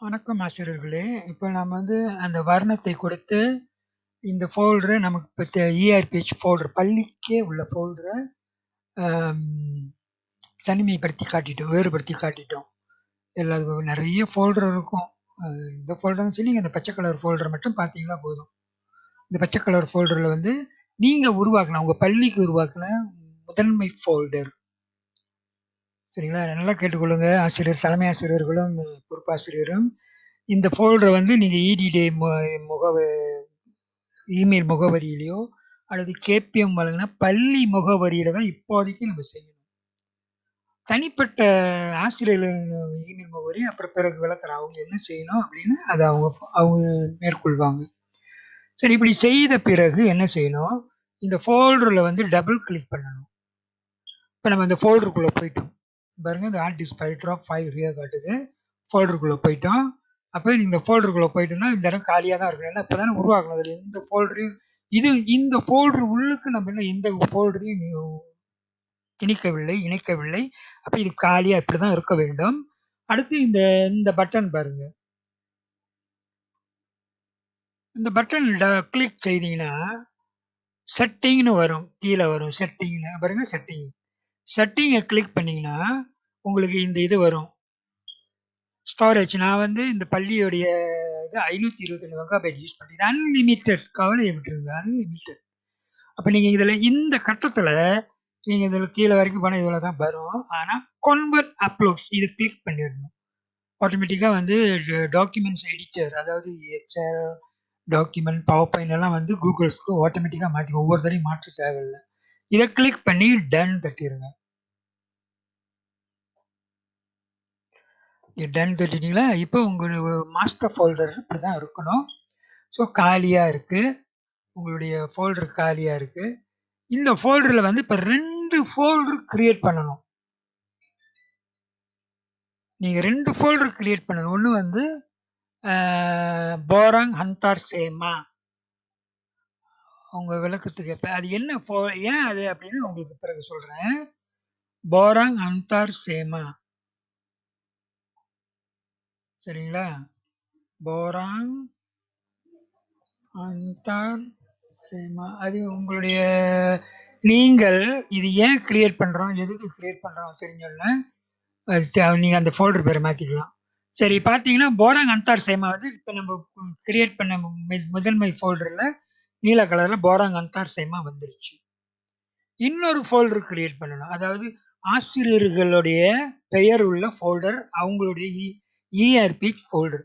வணக்கம் ஆசிரியர்களே! இப்போ நம்ம வந்து அந்த வர்ணத்தை கொடுத்து, இந்த ஃபோல்டரை நமக்கு இப்போ இஆர்பிஹெச் ஃபோல்டர் பள்ளிக்கே உள்ள ஃபோல்டரை தனிமைப்படுத்தி காட்டிட்டோம். வேறுபடுத்தி காட்டிட்டோம். எல்லாத்துக்கும் நிறைய ஃபோல்டர் இருக்கும். இந்த ஃபோல்டர்னு சொல்லி நீங்கள் அந்த பச்சை கலர் ஃபோல்டரை மட்டும் பார்த்தீங்கன்னா போதும். இந்த பச்சை கலர் ஃபோல்டரில் வந்து நீங்கள் உருவாக்கின உங்கள் பள்ளிக்கு உருவாக்கின முதன்மை ஃபோல்டர். சரிங்களா? நல்லா கேட்டுக்கொள்ளுங்க. ஆசிரியர், தலைமை ஆசிரியர்களும், பொறுப்பாசிரியரும். இந்த ஃபோல்டரை வந்து நீங்கள் இடிடே மு முகவ இமெயில் முகவரியிலையோ அல்லது கேபிஎம் வழங்கினா பள்ளி முகவரியில் தான் இப்போதைக்கு நம்ம செய்யணும். தனிப்பட்ட ஆசிரியர்களின் இமெயில் முகவரி அப்புறம் பிறகு விளக்குறேன். அவங்க என்ன செய்யணும் அப்படின்னு அதை அவங்க அவங்க மேற்கொள்வாங்க. சரி இப்படி செய்த பிறகு என்ன செய்யணும்? இந்த ஃபோல்டரில் வந்து டபுள் கிளிக் பண்ணணும். இப்போ நம்ம இந்த ஃபோல்டருக்குள்ளே போயிட்டோம். பாருங்க இந்த art this file drop file here காட்டுது. ஃபோல்டருக்குள்ளே போயிட்டோம். அப்போ இந்த ஃபோல்டருக்குள்ளே போயிட்டோம்னா, இந்த இடம் காலியாக தான் இருக்கும். ஏன்னா இப்போ தானே உருவாக்கணும். அதில் எந்த ஃபோல்டரையும் இது இந்த ஃபோல்டர் உள்ளுக்கு நம்ம என்ன எந்த ஃபோல்டரையும் இணைக்கவில்லை திணிக்கவில்லை, இணைக்கவில்லை. அப்போ இது காலியாக இப்படி தான் இருக்க வேண்டும். அடுத்து இந்த இந்த பட்டன் பாருங்க. இந்த பட்டன் கிளிக் செய்தீங்கன்னா, செட்டிங்னு வரும். கீழே வரும் செட்டிங்னு பாருங்க செட்டிங். செட்டிங்கை கிளிக் பண்ணீங்கன்னா, உங்களுக்கு இந்த இது வரும். ஸ்டோரேஜ் நான் வந்து இந்த பள்ளியுடைய இது 522 மெகாபைட் யூஸ் பண்ணி இது அன்லிமிட்டட் கவலைய விட்டுருங்க. அன்லிமிட்டட். அப்போ நீங்கள் இதில் இந்த கட்டத்தில் நீங்கள் இதில் கீழே வரைக்கும் போனால் இதில் தான் வரும். ஆனால் கன்வெர்ட் அப்லோட்ஸ் இது கிளிக் பண்ணிடணும் ஆட்டோமேட்டிக்காக வந்து டாக்குமெண்ட்ஸ் எடிட்டர் அதாவது எக்ஸல், டாக்குமெண்ட், பவர் பாயிண்ட் எல்லாம் வந்து கூகுள்ஸ்க்கு ஆட்டோமேட்டிக்காக மாற்றி ஒவ்வொரு தடவையும் மாற்ற தேவையில்லை இதை கிளிக் பண்ணி டன் தட்டிடுங்க டன் தட்டிட்டீங்களா? இப்போ உங்கள் மாஸ்டர் ஃபோல்டர் இப்படி தான் இருக்கணும். ஸோ காலியா இருக்கு. உங்களுடைய ஃபோல்டர் காலியா இருக்கு. இந்த ஃபோல்டர்ல வந்து இப்போ ரெண்டு ஃபோல்டர் கிரியேட் பண்ணணும். நீங்க ரெண்டு ஃபோல்டர் கிரியேட் பண்ணணும். ஒன்று வந்து போராங் ஹந்தார் சேமா. உங்க விளக்கத்துக்கு ஏற்ப அது என்ன ஃபோ ஏன் அது அப்படின்னு உங்களுக்கு பிறகு சொல்றேன். போராங் ஹந்தார் சேமா. சரிங்களா? போராங் அந்தார் சேமா. அது உங்களுடைய நீங்கள் இது ஏன் கிரியேட் பண்ணுறோம் எதுக்கு கிரியேட் பண்றோம் தெரிஞ்சோனே, அது நீங்கள் அந்த ஃபோல்டர் பேரை மாற்றிக்கலாம் சரி பார்த்தீங்கன்னா, போராங் அந்தார் சேமா வந்து இப்போ நம்ம கிரியேட் பண்ண முதன்மை ஃபோல்டரில் நீல கலரில் போராங் அந்தார் சேமா வந்துருச்சு. இன்னொரு ஃபோல்டர் கிரியேட் பண்ணணும். அதாவது ஆசிரியர்களுடைய பெயர் உள்ள ஃபோல்டர் அவங்களுடைய இ ஃபோல்டர்.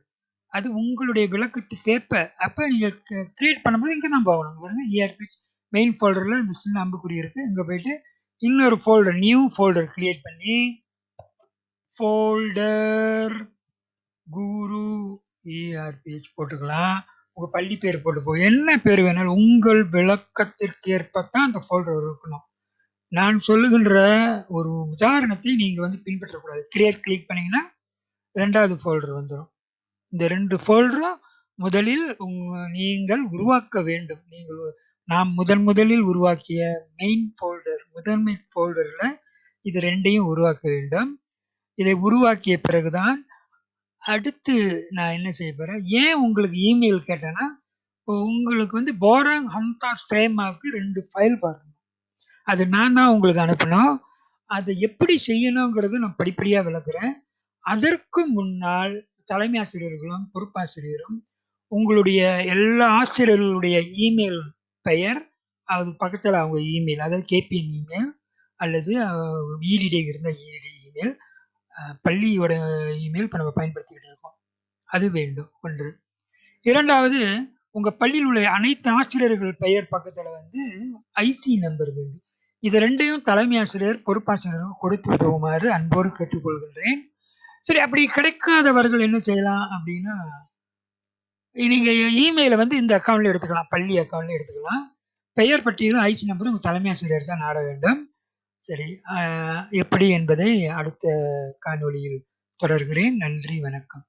அது உங்களுடைய விளக்கத்துக்கேற்ப அப்போ நீங்கள் க்ரியேட் பண்ணும்போது இங்கே தான் போகணும். பாருங்க இஆர்பிஹெச் மெயின் ஃபோல்டரில் இந்த சின்ன அம்புக்குறி இருக்குது இங்கே போயிட்டு இன்னொரு ஃபோல்டர் நியூ ஃபோல்டர் கிரியேட் பண்ணி ஃபோல்டர் குரு இஆர்பிஹெச் போட்டுக்கலாம். உங்கள் பள்ளி பேர் போட்டுக்கோ. என்ன பேர் வேணாலும் உங்கள் விளக்கத்திற்கேற்ப தான் அந்த ஃபோல்டர் இருக்கணும். நான் சொல்லுகின்ற ஒரு உதாரணத்தை நீங்கள் வந்து பின்பற்றக்கூடாது. கிரியேட் கிளிக் பண்ணீங்கன்னா, ரெண்டாவது ஃபோல்டர் வந்துடும் இந்த ரெண்டு ஃபோல்டரும் முதலில் உங் நீங்கள் உருவாக்க வேண்டும். நீங்கள் நாம் முதன் முதலில் உருவாக்கிய மெயின் ஃபோல்டர் முதன்மை ஃபோல்டரில் இது ரெண்டையும் உருவாக்க வேண்டும். இதை உருவாக்கிய பிறகு தான் அடுத்து நான் என்ன செய்ய போகிறேன் ஏன் உங்களுக்கு இமெயில் கேட்டேன்னா, உங்களுக்கு வந்து போராங் ஹம்தார் சேமாவுக்கு ரெண்டு ஃபைல் பாருங்கள் அது நான் தான் உங்களுக்கு அனுப்பணும். அதை எப்படி செய்யணுங்கிறது நான் படிப்படியாக விளக்குறேன். அதற்கு முன்னால் தலைமை ஆசிரியர்களும், பொறுப்பாசிரியரும் உங்களுடைய எல்லா ஆசிரியர்களுடைய இமெயில் பெயர், அது பக்கத்தில் அவங்க இமெயில் அதாவது கேபிஎம் இமெயில் அல்லது இடிடி இருந்தால் இடிடி இமெயில், பள்ளியோட இமெயில் இப்போ நம்ம பயன்படுத்திக்கிட்டு இருக்கோம். அது வேண்டும் ஒன்று இரண்டாவது உங்கள் பள்ளியில் உள்ள அனைத்து ஆசிரியர்கள் பெயர் பக்கத்தில் வந்து ஐசி நம்பர் வேண்டும். இது ரெண்டையும் தலைமை ஆசிரியர், பொறுப்பாசிரியரும் கொடுத்து உதவுமாறு அன்போடு கேட்டுக்கொள்கின்றேன். சரி அப்படி கிடைக்காதவர்கள் என்ன செய்யலாம் அப்படின்னா, நீங்கள் இமெயிலை வந்து இந்த அக்கௌண்ட்ல எடுத்துக்கலாம். பள்ளி அக்கௌண்ட்ல எடுத்துக்கலாம். பெயர் பட்டியலும் ஐசி நம்பரும் உங்கள் தலைமை ஆசிரியர் தான் நாட வேண்டும். சரி எப்படி என்பதை அடுத்த காணொளியில் தொடர்கிறேன். நன்றி, வணக்கம்.